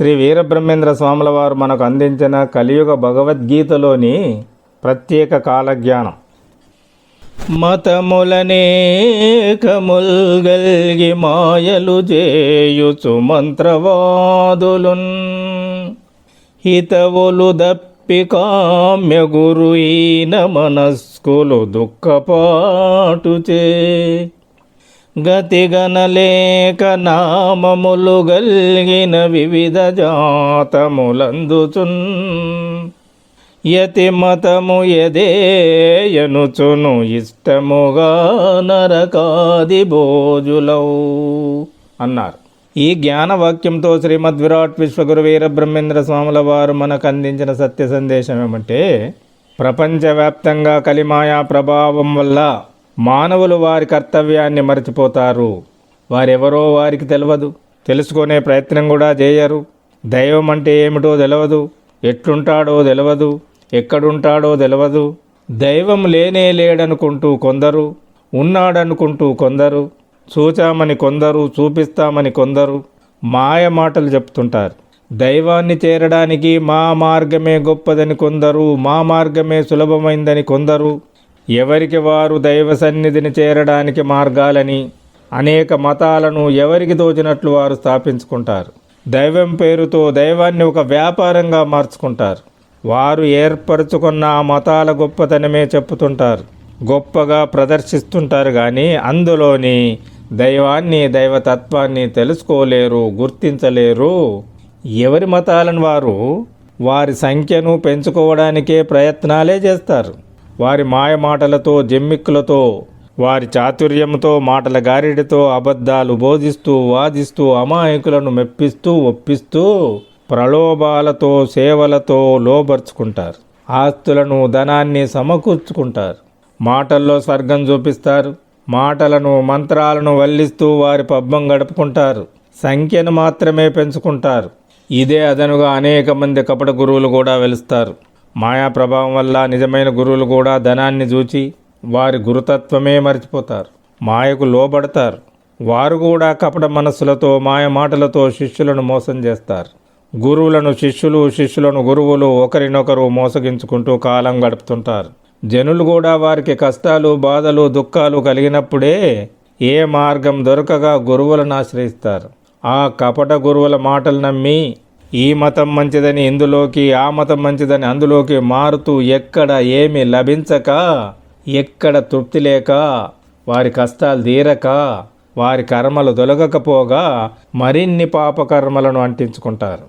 శ్రీ వీరబ్రహ్మేంద్ర స్వాముల వారు మనకు అందించిన కలియుగ భగవద్గీతలోని ప్రత్యేక కాలజ్ఞానం. మతములనేకముల్గల్గి మాయలు చేయుచు మంత్రవాదులున్. హితవులు దప్పి కామ్య గురుయిన మనస్కులు దుఃఖపాటుచే. గతిగనలేక నామములు గల్గిన వివిధ జాతములందుచున్. యతి మతము ఎదేయనుచును ఇష్టముగా నరకాది భోజులౌ అన్నారు. ఈ జ్ఞానవాక్యంతో శ్రీమద్ విరాట్ విశ్వగురు వీరబ్రహ్మేంద్ర స్వాముల వారు మనకు అందించిన సత్య సందేశం ఏమంటే ప్రపంచవ్యాప్తంగా కలిమాయా ప్రభావం వల్ల మానవులు వారి కర్తవ్యాన్ని మర్చిపోతారు. వారెవరో వారికి తెలియదు తెలుసుకునే ప్రయత్నం కూడా చేయరు. దైవం అంటే ఏమిటో తెలియదు ఎట్లుంటాడో తెలియదు ఎక్కడుంటాడో తెలియదు దైవం లేనే లేడనుకుంటూ కొందరు ఉన్నాడనుకుంటూ కొందరు చూచామని కొందరు చూపిస్తామని కొందరు మాయ మాటలు చెప్తుంటారు. దైవాన్ని చేరడానికి మా మార్గమే గొప్పదని కొందరు మా మార్గమే సులభమైందని కొందరు ఎవరికి వారు దైవ సన్నిధిని చేరడానికి మార్గాలని అనేక మతాలను ఎవరికి తోచినట్లు వారు స్థాపించుకుంటారు. దైవం పేరుతో దైవాన్ని ఒక వ్యాపారంగా మార్చుకుంటారు. వారు ఏర్పరచుకున్న ఆ మతాల గొప్పతనమే చెప్పుతుంటారు. గొప్పగా ప్రదర్శిస్తుంటారు కానీ అందులోని దైవాన్ని దైవతత్వాన్ని తెలుసుకోలేరు గుర్తించలేరు. ఎవరి మతాలను వారు? వారి సంఖ్యను పెంచుకోవడానికే ప్రయత్నాలే చేస్తారు. వారి మాయ మాటలతో జమ్మిక్కులతో వారి చాతుర్యంతో మాటల గారిడితో అబద్ధాలు బోధిస్తూ వాదిస్తూ అమాయకులను మెప్పిస్తూ ఒప్పిస్తూ ప్రలోభాలతో సేవలతో లోబర్చుకుంటారు. ఆస్తులను ధనాన్ని సమకూర్చుకుంటారు. మాటల్లో స్వర్గం చూపిస్తారు. మాటలను మంత్రాలను వల్లిస్తూ వారి పబ్బం గడుపుకుంటారు. సంఖ్యను మాత్రమే పెంచుకుంటారు. ఇదే అదనుగా అనేక మంది కపట గురువులు కూడా వెలుస్తారు. మాయా ప్రభావం వల్ల నిజమైన గురువులు కూడా ధనాన్ని చూచి వారి గురుతత్వమే మర్చిపోతారు. మాయకు లోబడతారు. వారు కూడా కపట మనస్సులతో మాయ మాటలతో శిష్యులను మోసం చేస్తారు. గురువులను శిష్యులు శిష్యులను గురువులు ఒకరినొకరు మోసగించుకుంటూ కాలం గడుపుతుంటారు. జనులు కూడా వారికి కష్టాలు బాధలు దుఃఖాలు కలిగినప్పుడే ఏ మార్గం దొరకగా గురువులను ఆశ్రయిస్తారు. ఆ కపట గురువుల మాటలు నమ్మి ఈ మతం మంచిదని ఇందులోకి ఆ మతం మంచిదని అందులోకి మారుతూ ఎక్కడ ఏమి లభించక ఎక్కడ తృప్తి లేక వారి కష్టాలు తీరక వారి కర్మలు దొలగకపోగా మరిన్ని పాపకర్మలను అంటించుకుంటారు.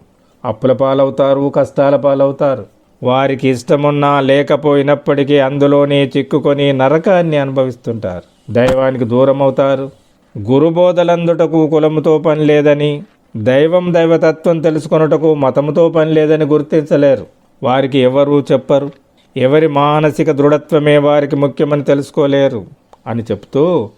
అప్పుల పాలవుతారు కష్టాల పాలవుతారు. వారికి ఇష్టమున్నా లేకపోయినప్పటికీ అందులోనే చిక్కుకొని నరకాన్ని అనుభవిస్తుంటారు. దైవానికి దూరం అవుతారు గురుబోధలందుటకు కులముతో పని లేదని దైవం దైవతత్వం తెలుసుకొనుటకు మతముతో పని లేదని గుర్తించలేరు. వారికి ఎవరు చెప్పరు? ఎవరి మానసిక దృఢత్వమే వారికి ముఖ్యమని తెలుసుకోలేరు అని చెప్తూ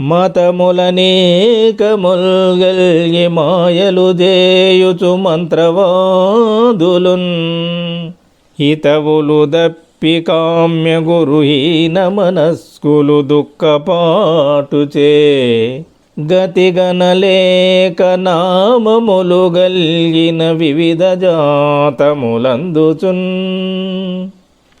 మతములనేకముల్గల్గి మాయలు దేయుచు మంత్రవాదులున్. హితవులు దప్పి కామ్య గురుహీన మనస్కులు దుఃఖపాటుచే. గతిగనలేక నామములు గల్గిన వివిధ జాతములందుచున్.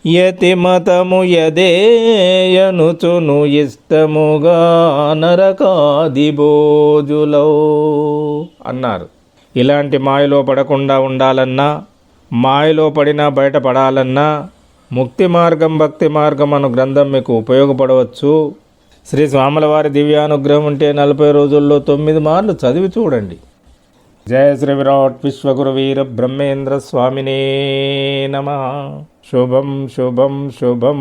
యతిమతము యదేయనుచును ఇష్టముగా నరకాది భోజులో అన్నారు. ఇలాంటి మాయలో పడకుండా ఉండాలన్నా మాయలో పడినా బయటపడాలన్నా ముక్తి మార్గం భక్తి మార్గం అను గ్రంథం మీకు ఉపయోగపడవచ్చు. శ్రీ స్వాములవారి దివ్యానుగ్రహం ఉంటే నలభై రోజుల్లో తొమ్మిది మార్లు చదివి చూడండి. జయ శ్రీ విరాట్ విశ్వగురు వీర బ్రహ్మేంద్ర స్వామినే నమ. శుభం శుభం శుభం.